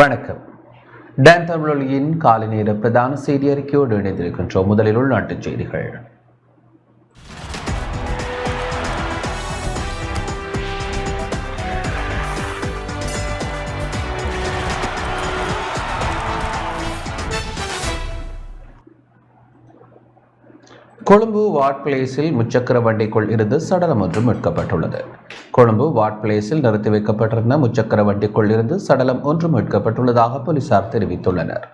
வணக்கம். டான் தமிழொலியின் காலை நேர பிரதான செய்தி அறிக்கையோடு இணைந்திருக்கின்றோம். முதலில் உள்நாட்டுச் செய்திகள். கொழும்பு வாட் பிளேஸில் முச்சக்கர வண்டிக்குள் இருந்து சடலம் ஒன்று மீட்கப்பட்டுள்ளது. கொழும்பு வாட் பிளேஸில் நிறுத்தி வைக்கப்பட்டிருந்த முச்சக்கர வண்டிக்குள் இருந்து சடலம் ஒன்று மீட்கப்பட்டுள்ளதாக போலீசார் தெரிவித்துள்ளனர்.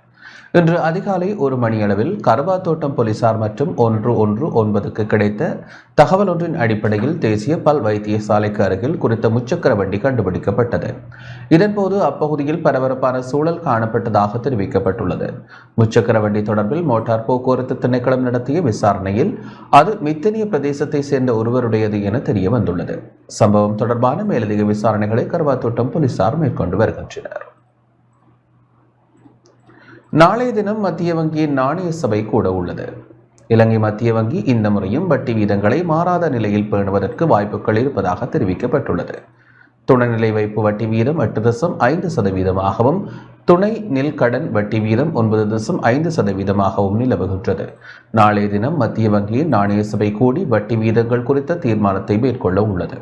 இன்று அதிகாலை ஒரு மணியளவில் கருவாத்தோட்டம் போலீசார் மற்றும் ஒன்று ஒன்று ஒன்பதுக்கு கிடைத்த தகவல் ஒன்றின் அடிப்படையில் தேசிய பல் வைத்தியசாலைக்கு அருகில் குறித்த முச்சக்கர வண்டி கண்டுபிடிக்கப்பட்டது. இதன்போது அப்பகுதியில் பரபரப்பான சூழல் காணப்பட்டதாக தெரிவிக்கப்பட்டுள்ளது. முச்சக்கர வண்டி தொடர்பில் மோட்டார் போக்குவரத்து திணைக்களம் நடத்திய விசாரணையில் அது மித்தனிய பிரதேசத்தை சேர்ந்த ஒருவருடையது என தெரிய வந்துள்ளது சம்பவம் தொடர்பான மேலதிக விசாரணைகளை கருவாத்தோட்டம் போலீசார் மேற்கொண்டு வருகின்றனர். நாளைய தினம் மத்திய வங்கியின் நாணய சபை கூட உள்ளது. இலங்கை மத்திய வங்கி இந்த முறையும் வட்டி வீதங்களை மாறாத நிலையில் பேணுவதற்கு வாய்ப்புகள் இருப்பதாக தெரிவிக்கப்பட்டுள்ளது. துணைநிலை வைப்பு வட்டி வீதம் எட்டு தசம் ஐந்து சதவீதமாகவும் துணை நெல் கடன் வட்டி வீதம் ஒன்பது தசம் ஐந்து சதவீதமாகவும் நிலவுகின்றது. நாளைய தினம் மத்திய வங்கியின் நாணய சபை கூடி வட்டி வீதங்கள் குறித்த தீர்மானத்தை மேற்கொள்ள உள்ளது.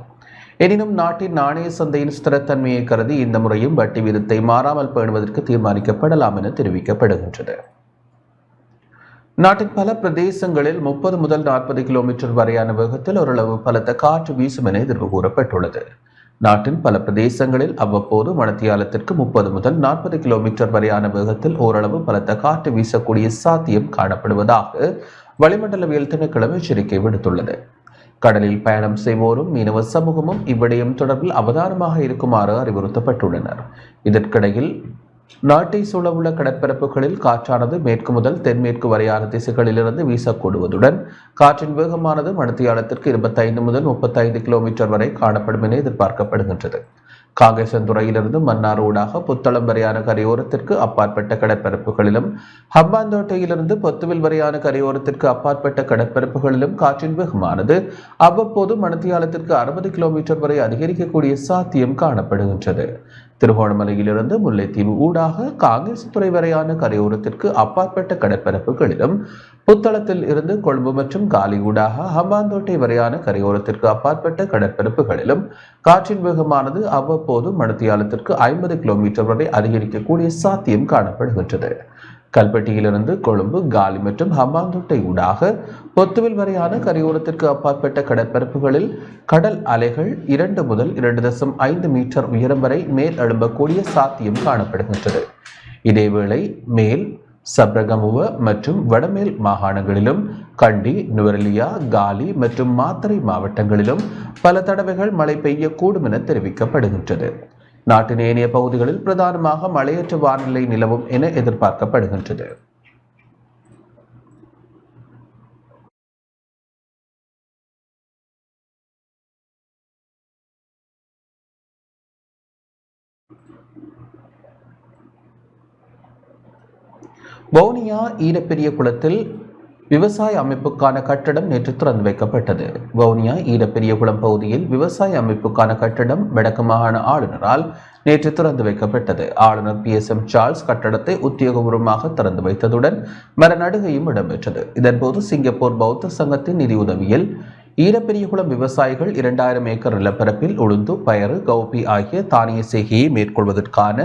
எனினும் நாட்டின் நாணய சந்தையின் ஸ்திரத்தன்மையை கருதி இந்த முறையும் வட்டி வீதத்தை மாறாமல் பேணுவதற்கு தீர்மானிக்கப்படலாம் என தெரிவிக்கப்படுகின்றது. நாட்டின் பல பிரதேசங்களில் முப்பது முதல் நாற்பது கிலோமீட்டர் வரையான வேகத்தில் ஓரளவு பலத்த காற்று வீசும் என எதிர்வு கூறப்பட்டுள்ளது. நாட்டின் பல பிரதேசங்களில் அவ்வப்போது மணத்தியாலத்திற்கு முப்பது முதல் நாற்பது கிலோமீட்டர் வரையான வேகத்தில் ஓரளவு பலத்த காற்று வீசக்கூடிய சாத்தியம் காணப்படுவதாக வளிமண்டலவியல் திணைக்களம் எச்சரிக்கை விடுத்துள்ளது. கடலில் பயணம் செய்வோரும் மீனவ சமூகமும் இவ்விடயம் தொடர்பில் அவதானமாக இருக்குமாறு அறிவுறுத்தப்பட்டுள்ளனர். இதற்கிடையில் நாட்டை சூழவுள்ள கடற்பரப்புகளில் காற்றானது மேற்கு முதல் தென்மேற்கு வரையான திசைகளிலிருந்து வீசக்கூடுவதுடன் காற்றின் வேகமானது மணித்தியாலத்திற்கு இருபத்தைந்து முதல் முப்பத்தைந்து கிலோமீட்டர் வரை காணப்படும் என எதிர்பார்க்கப்படுகின்றது. காங்கேசந்துறையிலிருந்து மன்னார் ஊடாக புத்தளம் வரையான கரையோரத்திற்கு அப்பாற்பட்ட கடற்பரப்புகளிலும் ஹம்பாந்தோட்டையிலிருந்து பொத்துவில் வரையான கரையோரத்திற்கு அப்பாற்பட்ட கடற்பரப்புகளிலும் காற்றின் வேகமானது அவ்வப்போது மணத்தியாலத்திற்கு அறுபது கிலோமீட்டர் வரை அதிகரிக்கக்கூடிய சாத்தியம் காணப்படுகின்றது. திருகோணமலையிலிருந்து முல்லைத்தீவு ஊடாக காங்கிரஸ் துறை வரையான கரையோரத்திற்கு அப்பாற்பட்ட கடற்பரப்புகளிலும் புத்தளத்தில் இருந்து கொழும்பு மற்றும் காலி ஊடாக ஹம்பாந்தோட்டை வரையான கரையோரத்திற்கு அப்பாற்பட்ட கடற்பரப்புகளிலும் காற்றின் வேகமானது அவ்வப்போது மணத்தியாலத்திற்கு ஐம்பது கிலோமீட்டர் வரை அதிகரிக்கக்கூடிய சாத்தியம் காணப்படுகின்றது. கல்பட்டியிலிருந்து கொழும்பு காலி மற்றும் ஹம்பாந்தோட்டை ஊடாக பொத்துவில் வரையான கரையோரத்திற்கு அப்பாற்பட்ட கடற்பரப்புகளில் கடல் அலைகள் இரண்டு முதல் இரண்டு தசம் ஐந்து மீட்டர் உயரம் வரை மேல் எழும்பக்கூடிய சாத்தியம் காணப்படுகின்றது. இதேவேளை மேல் சப்ரகமுவ மற்றும் வடமேல் மாகாணங்களிலும் கண்டி நுவரலியா காலி மற்றும் மாத்தரை மாவட்டங்களிலும் பல தடவைகள் மழை பெய்யக்கூடும் என தெரிவிக்கப்படுகின்றது. நாட்டின் ஏனைய பகுதிகளில் பிரதானமாக மழையற்ற வானிலை நிலவும் என எதிர்பார்க்கப்படுகின்றது. வவுனியா ஈரப்பெரிய குளத்தில் விவசாய அமைப்புக்கான கட்டடம் நேற்று திறந்து வைக்கப்பட்டது. வவுனியா ஈடப்பெரியகுளம் பகுதியில் விவசாய அமைப்புக்கான கட்டடம் வடக்கு மாகாண ஆளுநரால் நேற்று திறந்து வைக்கப்பட்டது. ஆளுநர் பி. எஸ். எம். சார்ல்ஸ் கட்டடத்தை உத்தியோகபூர்வமாக திறந்து வைத்ததுடன் மரநடுகையும் இடம்பெற்றது. இதன்போது சிங்கப்பூர் பௌத்த சங்கத்தின் நிதியுதவியில் ஈரப்பெரியகுளம் விவசாயிகள் இரண்டாயிரம் ஏக்கர் நிலப்பரப்பில் உளுந்து பயறு கௌபி ஆகிய தானிய செய்கையை மேற்கொள்வதற்கான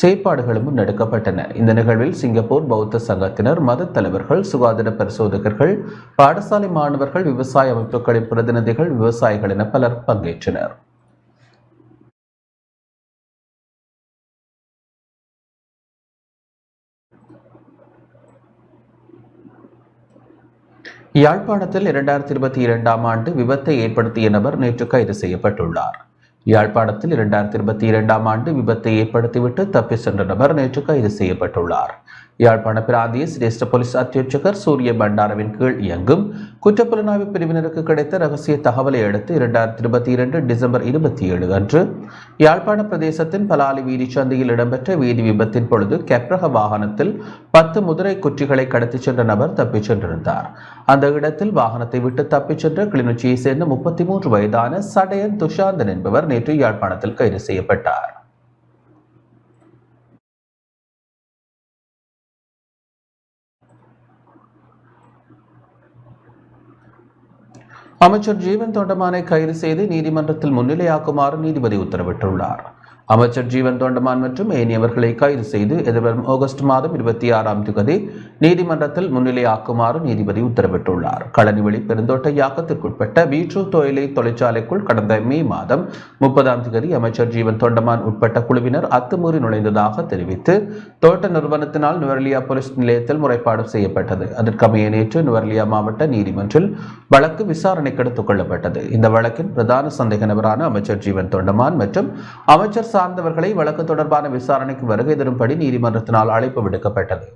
செயற்பாடுகளும் முன்னெடுக்கப்பட்டன. இந்த நிகழ்வில் சிங்கப்பூர் பௌத்த சங்கத்தினர் மத தலைவர்கள் சுகாதார பரிசோதகர்கள் பாடசாலை மாணவர்கள் விவசாய அமைப்புகளின் பிரதிநிதிகள் விவசாயிகள் என பலர் பங்கேற்றனர். யாழ்ப்பாணத்தில் இரண்டாயிரத்தி இருபத்தி இரண்டாம் ஆண்டு விபத்தை ஏற்படுத்திய நபர் நேற்று கைது செய்யப்பட்டுள்ளார். யாழ்ப்பாணத்தில் இரண்டாயிரத்தி இருபத்தி இரண்டாம் ஆண்டு விபத்தை ஏற்படுத்திவிட்டு தப்பி சென்ற நபர் நேற்று கைது செய்யப்பட்டுள்ளார். யாழ்ப்பாண பிராந்திய சிரேஷ்ட போலீஸ் அத்தியட்சகர் சூரிய பண்டாரவின் கீழ் இயங்கும் குற்றப்புலனாய்வு பிரிவினருக்கு கிடைத்த ரகசிய தகவலை அடுத்து இரண்டாயிரத்தி இருபத்தி இரண்டு டிசம்பர் இருபத்தி ஏழு அன்று யாழ்ப்பாண பிரதேசத்தின் பலாலி வீதி சந்தையில் இடம்பெற்ற வீதி விபத்தின் பொழுது கெப்ரக வாகனத்தில் பத்து முதிரை குற்றிகளை கடத்திச் சென்ற நபர் தப்பிச் சென்றிருந்தார். அந்த இடத்தில் வாகனத்தை விட்டு தப்பிச் சென்ற கிளிநொச்சியை சேர்ந்த முப்பத்தி மூன்று வயதான சடையன் துஷாந்தன் என்பவர் நேற்று யாழ்ப்பாணத்தில் கைது செய்யப்பட்டார். அமைச்சர் ஜீவன் தொண்டமானை கைது செய்து நீதிமன்றத்தில் முன்னிலையாக்குமாறு நீதிபதி உத்தரவிட்டுள்ளார். அமைச்சர் ஜீவன் தொண்டமான் மற்றும் ஏனையவர்களை கைது செய்து எதிர்வரும் ஆகஸ்ட் மாதம் இருபத்தி ஆறாம் தேதி நீதிமன்றத்தில் முன்னிலையாக்குமாறு நீதிபதி உத்தரவிட்டுள்ளார். களனிவெளி பெருந்தோட்ட யாக்கத்திற்குட்பட்ட வீற்று தொழிலை தொழிற்சாலைக்குள் கடந்த மே மாதம் முப்பதாம் தேதி அமைச்சர் ஜீவன் தொண்டமான் உட்பட்ட குழுவினர் அத்துமீறி நுழைந்ததாக தெரிவித்து தோட்ட நிறுவனத்தினால் நுவர்லியா போலீஸ் நிலையத்தில் முறைப்பாடு செய்யப்பட்டது. அதற்கமைய நேற்று நுவர்லியா மாவட்ட நீதிமன்றில் வழக்கு விசாரணைக்கு எடுத்துக் கொள்ளப்பட்டது. இந்த வழக்கின் பிரதான சந்தேக நபரான அமைச்சர் ஜீவன் தொண்டமான் மற்றும் அமைச்சர் சார்ந்தவர்களை வழக்கு தொடர்பான விசாரணைக்கு வருகை தரும்படி நீதிமன்றத்தினால் அழைப்பு விடுக்கப்பட்டது.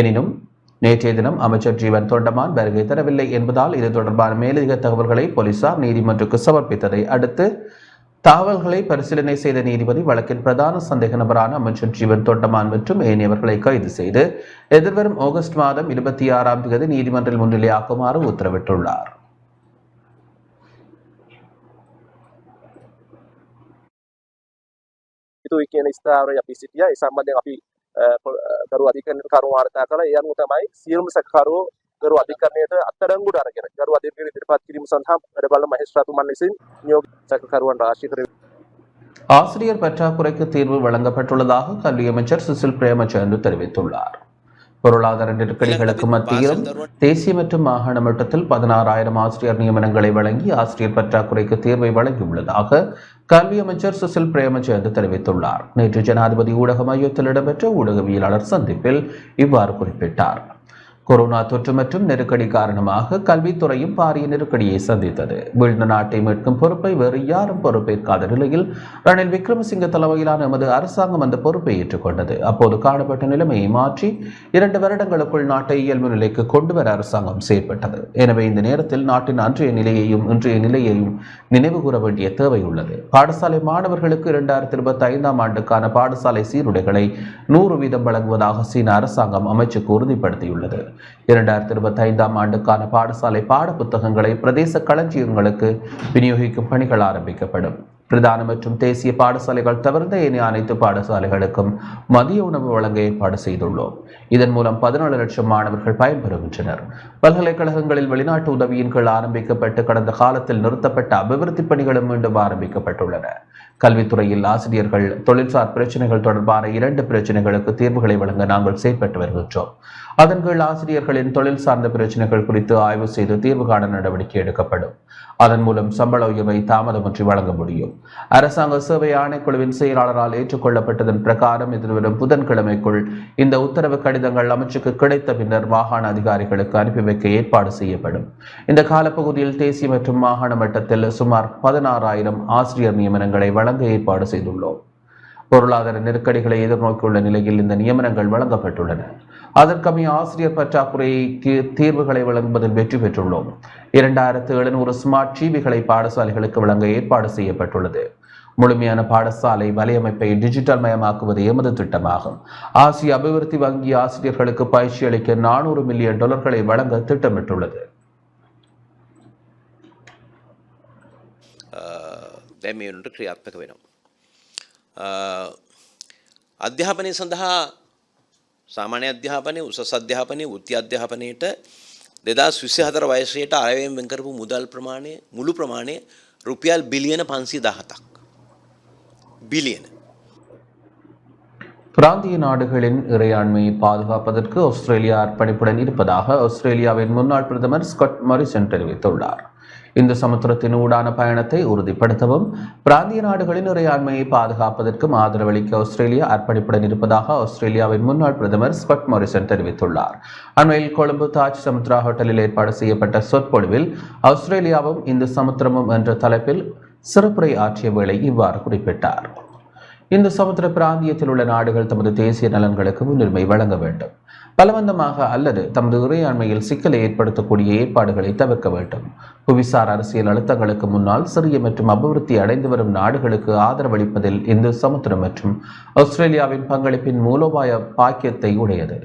எனினும் நேற்றைய தினம் அமைச்சர் ஜீவன் தொண்டமான் வருகை தரவில்லை என்பதால் இது தொடர்பான மேலதிக தகவல்களை போலீசார் நீதிமன்றத்துக்கு சமர்ப்பித்ததை அடுத்து தகவல்களை பரிசீலனை செய்த நீதிபதி வழக்கின் பிரதான சந்தேக நபரான அமைச்சர் ஜீவன் தொண்டமான் மற்றும் ஏனையவர்களை கைது செய்து எதிர்வரும் ஆகஸ்ட் மாதம் இருபத்தி ஆறாம் தேதி நீதிமன்றில் முன்னிலையாக்குமாறு உத்தரவிட்டுள்ளார். යුතුයි කියන ස්ථාවරය අපි සිටියා ඒ සම්බන්ධයෙන් අපි අ, පො- අ, ගරු අධිකරණයට කරුණු වාර්තා කළා ඒ අනුව තමයි සියලුම සැකකරුවෝ ගරු අධිකරණයට අත්අඩංගුවට අරගෙන ගරු අධිකරණ ඉදිරිපත් කිරීම සඳහා වැඩ බලන මහේස්ත්‍රාතුමන් විසින් නියෝග සැකකරුවන් රාශිය කර ஆசிரியர் பற்றாக்குறைக்கு தீர்வு வழங்கப்பட்டுள்ளதாக கல்வி அமைச்சர் சுசில் பிரேமச்சந்திர தெரிவித்துள்ளார் பொருளாதார நெருக்கடிகளுக்கு மத்தியிலும் தேசிய மற்றும் மாகாண மட்டத்தில் பதினாறாயிரம் ஆசிரியர் நியமனங்களை வழங்கி ஆசிரியர் பற்றாக்குறைக்கு தீர்வை வழங்கியுள்ளதாக கல்வி அமைச்சர் சுசில் பிரேமச்சந்த் தெரிவித்துள்ளார். நேற்று ஜனாதிபதி ஊடக மையத்தில் இடம்பெற்ற ஊடகவியலாளர் சந்திப்பில் இவ்வாறு குறிப்பிட்டார். கொரோனா தொற்று மற்றும் நெருக்கடி காரணமாக கல்வித்துறையும் பாரிய நெருக்கடியை சந்தித்தது. வீழ்ந்த நாட்டை மீட்கும் பொறுப்பை வேறு யாரும் பொறுப்பேற்காத நிலையில் ரணில் விக்ரமசிங்க தலைமையிலான எமது அரசாங்கம் அந்த பொறுப்பை ஏற்றுக்கொண்டது. அப்போது காணப்பட்ட நிலைமையை மாற்றி இரண்டு வருடங்களுக்குள் நாட்டை இயல்பு நிலைக்கு கொண்டு வர அரசாங்கம் செயற்பட்டது. எனவே இந்த நேரத்தில் நாட்டின் அன்றைய நிலையையும் இன்றைய நிலையையும் நினைவு கூற வேண்டிய தேவை உள்ளது. பாடசாலை மாணவர்களுக்கு இரண்டாயிரத்தி இருபத்தி ஐந்தாம் ஆண்டுக்கான பாடசாலை சீருடைகளை நூறு வீதம் வழங்குவதாக சீன அரசாங்கம் அமைச்சுக்கு உறுதிப்படுத்தியுள்ளது. இரண்டாயிரத்தி இருபத்தி ஐந்தாம் ஆண்டுக்கான பாடசாலை பாட புத்தகங்களை பிரதேச களஞ்சியங்களுக்கு விநியோகிக்கும் பணிகள் ஆரம்பிக்கப்படும். பிரதான மற்றும் தேசிய பாடசாலைகள் தவிர்த்த ஏனைய அனைத்து பாடசாலைகளுக்கும் மதிய உணவு வழங்க ஏற்பாடு செய்துள்ளோம். இதன் மூலம் பதினாலு லட்சம் மாணவர்கள் பயன்பெறுகின்றனர். பல்கலைக்கழகங்களில் வெளிநாட்டு உதவியின் கீழ் ஆரம்பிக்கப்பட்டு கடந்த காலத்தில் நிறுத்தப்பட்ட அபிவிருத்தி பணிகளும் மீண்டும் ஆரம்பிக்கப்பட்டுள்ளன. கல்வித்துறையில் ஆசிரியர்கள் தொழில்சார் பிரச்சனைகள் தொடர்பான இரண்டு பிரச்சனைகளுக்கு தீர்வுகளை வழங்க நாங்கள் செயற்பட்டு வருகின்றோம். அதன் கீழ் ஆசிரியர்களின் தொழில் சார்ந்த பிரச்சனைகள் குறித்து ஆய்வு செய்து தீர்வு காண நடவடிக்கை எடுக்கப்படும். அதன் மூலம் சம்பள உயர்வை தாமதமின்றி வழங்க முடியும். அரசாங்க சேவை ஆணைக்குழுவின் செயலாளரால் ஏற்றுக்கொள்ளப்பட்டதன் பிரகாரம் எதிர்வரும் புதன்கிழமைக்குள் இந்த உத்தரவு கடிதங்கள் அமைச்சுக்கு கிடைத்த பின்னர் மாகாண அதிகாரிகளுக்கு அனுப்பி வைக்க ஏற்பாடு செய்யப்படும். இந்த காலப்பகுதியில் தேசிய மற்றும் மாகாண மட்டத்தில் சுமார் பதினாறாயிரம் ஆசிரியர் நியமனங்களை வழங்க ஏற்பாடு செய்துள்ளோம். பொருளாதார நெருக்கடிகளை எதிர்நோக்கியுள்ள நிலையில் இந்த நியமனங்கள் வழங்கப்பட்டுள்ளன. அதற்கமைய ஆசிரியர் பற்றாக்குறைக்கு தீர்வுகளை வழங்குவதில் வெற்றி பெற்றுள்ளோம் இரண்டாயிரத்து எழுநூறு ஸ்மார்ட் டிவிகளை பாடசாலைகளுக்கு வழங்க ஏற்பாடு செய்யப்பட்டுள்ளது முழுமையான பாடசாலை வலையமைப்பை டிஜிட்டல் மயமாக்குவது எமது திட்டமாகும் ஆசிய அபிவிருத்தி வங்கி ஆசிரியர்களுக்கு பயிற்சி அளிக்க நானூறு மில்லியன் டாலர்களை வழங்க திட்டமிட்டுள்ளது දැන් මේ වනට ක්‍රියාත්මක වෙනවා. අ, අධ්‍යාපනය සඳහා සාමාන්‍ය අධ්‍යාපනය උසස් අධ්‍යාපනය උත්ති අධ්‍යාපනයට දෙදස් විසි හතර වයසයට අයවෙන් වෙන් කරපු මුදල් ප්‍රමාණය මුළු ප්‍රමාණය රුපියල් බිලියන පන්සි දහතක්. බිලියන. பிராந்திய நாடுகளின் இறையாண்மையை பாதுகாப்பதற்கு ஆஸ்திரேலியா அர்ப்பணிப்புடன் இருப்பதாக ஆஸ்திரேலியாவின் முன்னாள் பிரதமர் ஸ்காட் மாரிசன் தெரிவித்துள்ளார் இந்த சமுத்திரத்தின் ஊடான பயணத்தை உறுதிப்படுத்தவும் பிராந்திய நாடுகளின் இறையாண்மையை பாதுகாப்பதற்கும் ஆதரவளிக்க ஆஸ்திரேலியா அர்ப்பணிப்புடன் இருப்பதாக ஆஸ்திரேலியாவின் முன்னாள் பிரதமர் ஸ்காட் மோரிசன் தெரிவித்துள்ளார். அண்மையில் கொழும்பு தாஜ் சமுத்ரா ஹோட்டலில் ஏற்பாடு செய்யப்பட்ட சொற்பொழிவில் ஆஸ்திரேலியாவும் இந்த சமுத்திரமும் என்ற தலைப்பில் சிறப்புரை ஆற்றிய வேளை இவ்வாறு குறிப்பிட்டார். இந்த சமுத்திர பிராந்தியத்தில் உள்ள நாடுகள் தமது தேசிய நலன்களுக்கு முன்னுரிமை வழங்க வேண்டும். பலவந்தமாக அல்லது தமது இறையாண்மையில் சிக்கலை ஏற்படுத்தக்கூடிய ஏற்பாடுகளை தவிர்க்க வேண்டும். புவிசார் அரசியல் அழுத்தங்களுக்கு முன்னால் சிறிய மற்றும் அபிவிருத்தி அடைந்து வரும் நாடுகளுக்கு ஆதரவளிப்பதில் இந்து சமுத்திரம் மற்றும் ஆஸ்திரேலியாவின் பங்களிப்பின் மூலோபாய பாக்கியத்தை உடையது.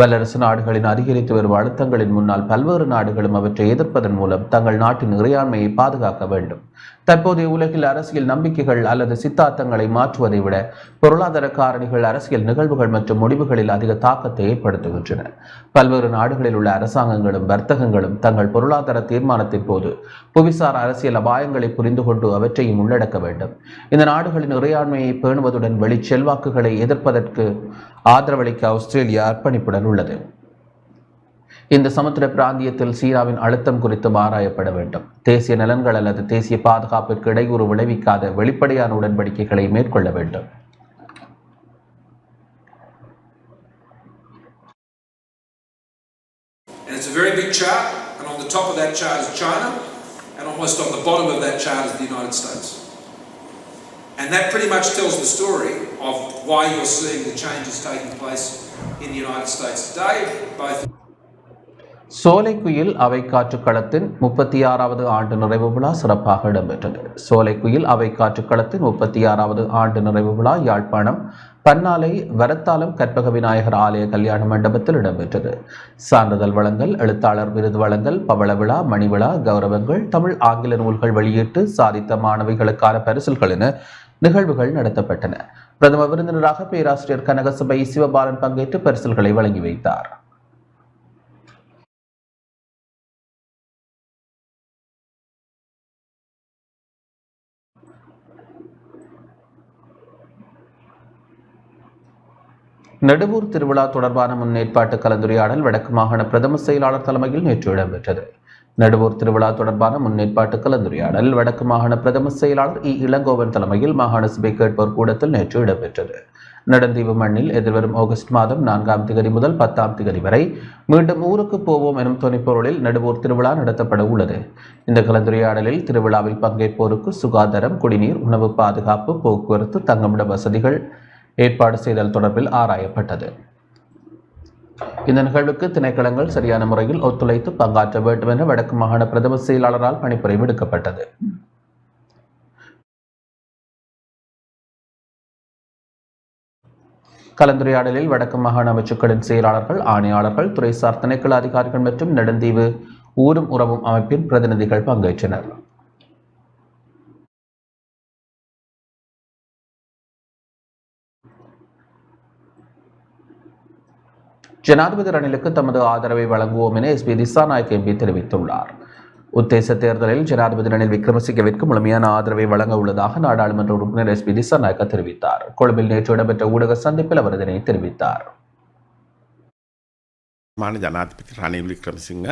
வல்லரசு நாடுகளின் அதிகரித்து வரும் அழுத்தங்களின் முன்னால் பல்வேறு நாடுகளும் அவற்றை எதிர்ப்பதன் மூலம் தங்கள் நாட்டின் இறையாண்மையை பாதுகாக்க வேண்டும். தற்போதைய உலகில் அரசியல் நம்பிக்கைகள் அல்லது சித்தாந்தங்களை மாற்றுவதை விட பொருளாதார காரணிகள் அரசியல் நிகழ்வுகள் மற்றும் முடிவுகளில் அதிக தாக்கத்தை ஏற்படுத்துகின்றன. பல்வேறு நாடுகளில் உள்ள அரசாங்கங்களும் வர்த்தகங்களும் தங்கள் பொருளாதார தீர்மானத்தின் போது புவிசார் அரசியல் அபாயங்களை புரிந்து கொண்டு அவற்றையும் உள்ளடக்க வேண்டும். இந்த நாடுகளின் இறையாண்மையை பேணுவதுடன் வெளி செல்வாக்குகளை எதிர்ப்பதற்கு ஆதரவளிக்க ஆஸ்திரேலியா அர்ப்பணிப்புடன் உள்ளது. இந்த சமுத்திர பிராந்தியத்தில் சீனாவின் அழுத்தம் குறித்து ஆராயப்பட வேண்டும் தேசிய நலன்கள் அல்லது தேசிய பாதுகாப்பிற்கு இடையூறு விளைவிக்காத வெளிப்படையான உடன்படிக்கைகளை மேற்கொள்ள வேண்டும் And it's a very big chart, and on the top of that chart is China, and almost on the bottom of that chart is the United States. And that pretty much tells the story of why you're seeing the changes taking place in the United States today, both சோலைக்குயில் அவை காற்று களத்தின் முப்பத்தி ஆறாவது ஆண்டு நிறைவு விழா சிறப்பாக இடம்பெற்றது. சோலைக்குயில் அவை களத்தின் முப்பத்தி ஆறாவது ஆண்டு நிறைவு விழா யாழ்ப்பாணம் பன்னாலை வரத்தாலம் கற்பக விநாயகர் ஆலய கல்யாண மண்டபத்தில் இடம்பெற்றது. சான்றிதழ் வழங்கல் எழுத்தாளர் விருது வழங்கல் பவள விழா மணி விழா கௌரவங்கள் தமிழ் ஆங்கில நூல்கள் வெளியிட்டு சாதித்த மாணவிகளுக்கான பரிசில்கள் என நிகழ்வுகள் நடத்தப்பட்டன. பிரதம விருந்தினராக பேராசிரியர் கனகசபை சிவபாலன் பங்கேற்று பரிசில்களை வழங்கி வைத்தார். நடுவூர் திருவிழா தொடர்பான முன்னேற்பாட்டு கலந்துரையாடல் வடக்கு மாகாண பிரதம செயலாளர் தலைமையில் நேற்று இடம்பெற்றது. நடுவூர் திருவிழா தொடர்பான முன்னேற்பாட்டு கலந்துரையாடல் வடக்கு மாகாண பிரதம செயலாளர் இ. இளங்கோவன் தலைமையில் மாகாண சபை கேட்போர் கூடத்தில் நேற்று இடம்பெற்றது. நடந்தீவு மண்ணில் எதிர்வரும் ஆகஸ்ட் மாதம் நான்காம் திகதி முதல் பத்தாம் திகதி வரை மீண்டும் ஊருக்கு போவோம் எனும் துணைப்பொருளில் நடுவூர் திருவிழா நடத்தப்பட உள்ளது. இந்த கலந்துரையாடலில் திருவிழாவில் பங்கேற்போருக்கு சுகாதாரம் குடிநீர் உணவு பாதுகாப்பு போக்குவரத்து தங்குமிட வசதிகள் ஏற்பாடு செய்தல் தொடர்பில் ஆராயப்பட்டது. இந்த நிகழ்வுக்கு திணைக்களங்கள் சரியான முறையில் ஒத்துழைத்து பங்காற்ற வேண்டும் என வடக்கு மாகாண பிரதம செயலாளரால் பணிப்புரை விடுக்கப்பட்டது. கலந்துரையாடலில் வடக்கு மாகாண அமைச்சுக்களின் செயலாளர்கள் ஆணையாளர்கள் துறைசார் திணைக்கள அதிகாரிகள் மற்றும் நெடுந்தீவு ஊரும் உறவும் அமைப்பின் பிரதிநிதிகள் பங்கேற்றனர். ஜனாதிபதி ரணிலுக்கு தமது ஆதரவை வழங்குவோம் என எஸ்பி திசாநாயக் எம்பி தெரிவித்துள்ளார் உத்தேச தேர்தலில் ஜனாதிபதி ரணில் விக்ரமசிங்கவிற்கு முழுமையான ஆதரவை வழங்க உள்ளதாக நாடாளுமன்ற உறுப்பினர் எஸ்பி திசாநாயக்க தெரிவித்தார் கொழும்பில் நேற்று இடம்பெற்ற ஊடக சந்திப்பில் அவர் இதனை தெரிவித்தார் මාන ජනාධිපති රනිල් වික්‍රමසිංහ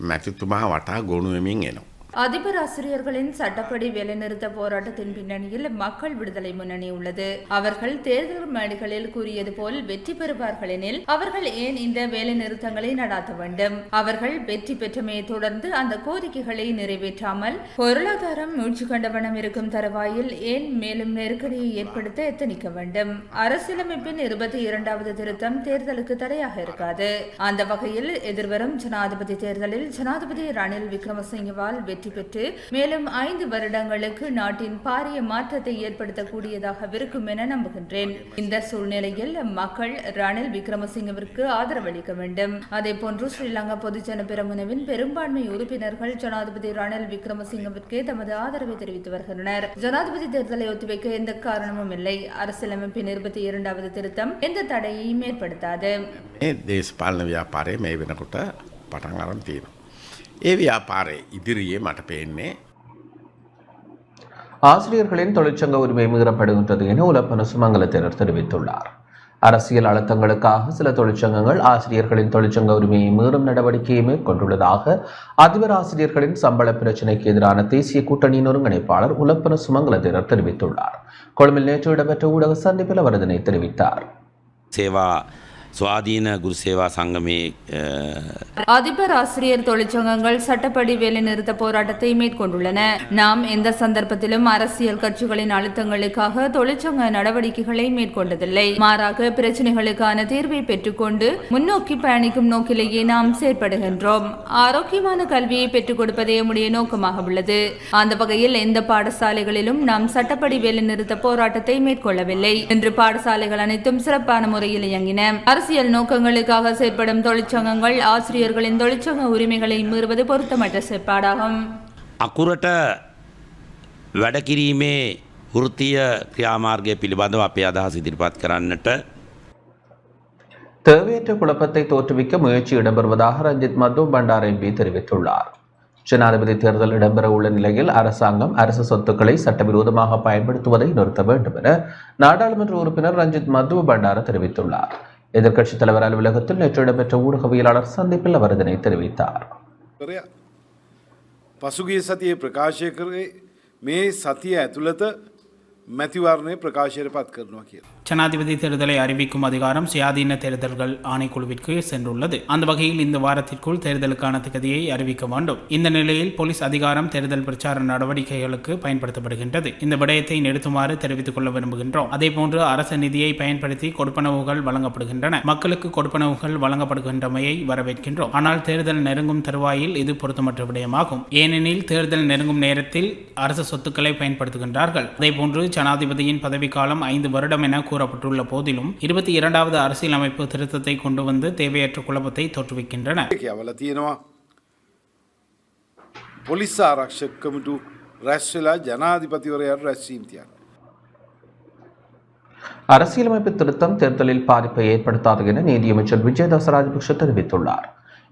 මැතිතුමා වටා ගොුණුවමින් එනවා. அதிபர் ஆசிரியர்களின் சட்டப்படி வேலைநிறுத்த போராட்டத்தின் பின்னணியில் மக்கள் விடுதலை முன்னணி உள்ளது. அவர்கள் தேர்தல் மேடைகளில் கூறியது போல் வெற்றி பெறுவார்கள் எனில் அவர்கள் ஏன் இந்த வேலைநிறுத்தங்களை நடாத்த வேண்டும்? அவர்கள் வெற்றி பெற்றமையை தொடர்ந்து அந்த கோரிக்கைகளை நிறைவேற்றாமல் பொருளாதாரம் மூழ்ச்சி கண்டவனம் இருக்கும் தருவாயில் ஏன் மேலும் நெருக்கடியை ஏற்படுத்த எத்தனிக்க வேண்டும்? அரசியலமைப்பின் இருபத்தி இரண்டாவது திருத்தம் தேர்தலுக்கு தடையாக இருக்காது. அந்த வகையில் எதிர்வரும் ஜனாதிபதி தேர்தலில் ஜனாதிபதி ரணில் விக்ரமசிங்கவால் வெற்றி வெற்றி பெற்று மேலும் ஐந்து வருடங்களுக்கு நாட்டின் பாரிய மாற்றத்தை ஏற்படுத்தக்கூடியதாகவிருக்கும் என நம்புகின்றேன். இந்த சூழ்நிலையில் மக்கள் ரணில் விக்ரமசிங்கவிற்கு ஆதரவளிக்க வேண்டும். அதே போன்று ஸ்ரீலங்கா பொதுஜன பெருமுனவின் பெரும்பான்மை உறுப்பினர்கள் ஜனாதிபதி ரணில் விக்ரமசிங்கவிற்கு தமது ஆதரவை தெரிவித்து வருகின்றனர். ஜனாதிபதி தேர்தலை ஒத்திவைக்க எந்த காரணமும் இல்லை. அரசியலமைப்பின் இருபத்தி இரண்டாவது திருத்தம் எந்த தடையையும் ஏற்படுத்தாது. தேச பாலன வியாபாரம் பட்டங்களும் தீரும். ඒ ව්‍යාපාරය ඉදිරියේ මට පේන්නේ ஆசிரியர்களின் தொழிற்சங்க உரிமை மீறப்படுகின்றது என உலப்பன சுமங்கலத்தினர் தெரிவித்துள்ளார் அரசியல் அழுத்தங்களுக்காக சில தொழிற்சங்கங்கள் ஆசிரியர்களின் தொழிற்சங்க உரிமையை மீறும் நடவடிக்கையை மேற்கொண்டுள்ளதாக அதிபர் ஆசிரியர்களின் சம்பள பிரச்சினைக்கு எதிரான தேசிய கூட்டணியின் ஒருங்கிணைப்பாளர் உலப்பன சுமங்கலத்தினர் தெரிவித்துள்ளார் கொழும்பில் நேற்று இடம்பெற்ற ஊடக சந்திப்பில் அவர் இதனை தெரிவித்தார் සේවා சுவாதீன குருசேவா சங்கமே அதிபர் ஆசிரியர் தொழிற்சங்கங்கள் சட்டப்படி வேலை நிறுத்த போராட்டத்தை மேற்கொண்டுள்ளன. நாம் எந்த சந்தர்ப்பத்திலும் அரசியல் கட்சிகளின் அழுத்தங்களுக்காக தொழிற்சங்க நடவடிக்கைகளை மேற்கொண்டதில்லை. மாறாக பிரச்சனைகளுக்கான தீர்வை பெற்றுக்கொண்டு முன்னோக்கி பயணிக்கும் நோக்கிலேயே நாம் செயற்படுகின்றோம். ஆரோக்கியமான கல்வியை பெற்றுக் கொடுப்பதே உடைய நோக்கமாக உள்ளது. அந்த வகையில் எந்த பாடசாலைகளிலும் நாம் சட்டப்படி வேலைநிறுத்த போராட்டத்தை மேற்கொள்ளவில்லை. இன்று பாடசாலைகள் அனைத்தும் சிறப்பான முறையில் இயங்கின. அரசியல் நோக்கங்களுக்காக செயற்படும் தொழிற்சங்கங்கள் ஆசிரியர்களின் தொழிற்சங்க உரிமைகளை மீறுவது பொருத்தமற்ற செயற்பாடாகும் අකුරට වැඩකිරීමේ වෘතිය ක්‍රියාමාර්ගය පිළිබඳව අපේ අදහස් ඉදිරිපත් කරන්නට தேவையற்ற குழப்பத்தை தோற்றுவிக்க முயற்சி இடம்பெறுவதாக ரஞ்சித் மது பண்டார் எம்பி தெரிவித்துள்ளார் ஜனாதிபதி தேர்தல் இடம்பெற உள்ள நிலையில் அரசாங்கம் அரசு சொத்துக்களை சட்டவிரோதமாக பயன்படுத்துவதை நிறுத்த வேண்டும் என நாடாளுமன்ற உறுப்பினர் ரஞ்சித் மது பண்டார தெரிவித்துள்ளார் எதிர்க்கட்சித் தலைவர் அலுவலகத்தில் நேற்று இடம்பெற்ற ஊடகவியலாளர் சந்திப்பில் அவர் இதனை தெரிவித்தார் කරයා. පසුගිය සතියේ ප්‍රකාශය කරේ මේ සතිය ඇතුළත මැතිවරණය ප්‍රකාශයට පත් කරනවා කියලා. ஜனாதிபதி தேர்தலை அறிவிக்கும் அதிகாரம் சுயாதீன தேர்தல்கள் ஆணைக்குழுவிற்கு சென்றுள்ளது. அந்த வகையில் இந்த வாரத்திற்குள் தேர்தலுக்கான திகதியை அறிவிக்க வேண்டும். இந்த நிலையில் போலீஸ் அதிகாரம் தேர்தல் பிரச்சார நடவடிக்கைகளுக்கு பயன்படுத்தப்படுகின்றது. இந்த விடயத்தை நிறுத்துமாறு தெரிவித்துக் கொள்ள விரும்புகின்றோம். அதேபோன்று அரசு நிதியை பயன்படுத்தி கொடுப்பனவுகள் வழங்கப்படுகின்றன. மக்களுக்கு கொடுப்பனவுகள் வழங்கப்படுகின்றமையை வரவேற்கின்றோம். ஆனால் தேர்தல் நெருங்கும் தருவாயில் இது பொருத்தமற்ற விடயமாகும். ஏனெனில் தேர்தல் நெருங்கும் நேரத்தில் அரசு சொத்துக்களை பயன்படுத்துகின்றார்கள். அதேபோன்று ஜனாதிபதியின் பதவிக்காலம் ஐந்து வருடம் என கூறப்பட்டுள்ள போதிலும் இருபத்தி இரண்டாவது அரசியலமைப்பு திருத்தத்தை கொண்டு வந்து தேவையற்ற குழப்பத்தை தோற்றுவிக்கின்றன කියවල තියෙනවා පොලිස් ආරක්ෂකමටු රැස්වෙලා ජනාධිපතිවරයට රැස්වීම්තියන්. அரசியலமைப்பு திருத்தம் தேர்தலில் பாதிப்பை ஏற்படுத்தாது என நீதியமைச்சர் விஜயதாஸ் ராஜபக்ஷ தெரிவித்துள்ளார்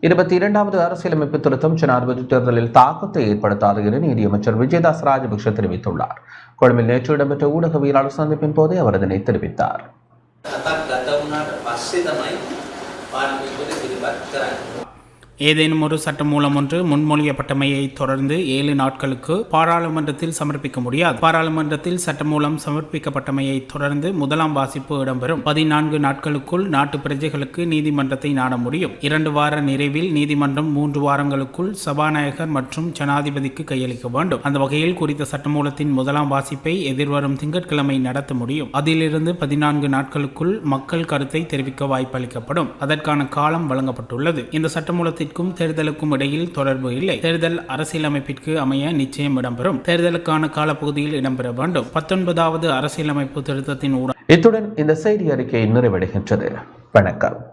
இருபத்தி இரண்டாவது அரசியலமைப்பு திருத்தம் ஜனாதிபதி தேர்தலில் தாக்கத்தை ஏற்படுத்தாது என நீதியமைச்சர் விஜயதாஸ் ராஜபக்ஷ தெரிவித்துள்ளார். கொழும்பில் நேற்று இடம்பெற்ற ஊடகவியலாளர் சந்திப்பின் போதே அவர் இதனை தெரிவித்தார். ஏதேனும் ஒரு சட்டமூலம் ஒன்று முன்மொழியப்பட்டமையை தொடர்ந்து ஏழு நாட்களுக்கு பாராளுமன்றத்தில் சமர்ப்பிக்க முடியாது. பாராளுமன்றத்தில் சட்டமூலம் சமர்ப்பிக்கப்பட்டமையை தொடர்ந்து முதலாம் வாசிப்பு இடம்பெறும். பதினான்கு நாட்களுக்குள் நாட்டு பிரஜைகளுக்கு நீதிமன்றத்தை நாட முடியும். இரண்டு வார நிறைவில் நீதிமன்றம் மூன்று வாரங்களுக்குள் சபாநாயகர் மற்றும் ஜனாதிபதிக்கு கையளிக்க வேண்டும். அந்த வகையில் குறித்த சட்டமூலத்தின் முதலாம் வாசிப்பை எதிர்வரும் திங்கட்கிழமை நடத்த முடியும். அதிலிருந்து பதினான்கு நாட்களுக்குள் மக்கள் கருத்தை தெரிவிக்க வாய்ப்பளிக்கப்படும். அதற்கான காலம் வழங்கப்பட்டுள்ளது. இந்த சட்டமூலத்திற்கும் தேர்தலுக்கும் இடையில் தொடர்பு இல்லை. தேர்தல் அரசியலமைப்பிற்கு அமைய நிச்சயம் இடம்பெறும். தேர்தலுக்கான காலப்பகுதியில் இடம்பெற வேண்டும். பத்தொன்பதாவது அரசியலமைப்பு திருத்தத்தின் ஊடாக இத்துடன் இந்த செய்தி அறிக்கை நிறைவடைகின்றது. வணக்கம்.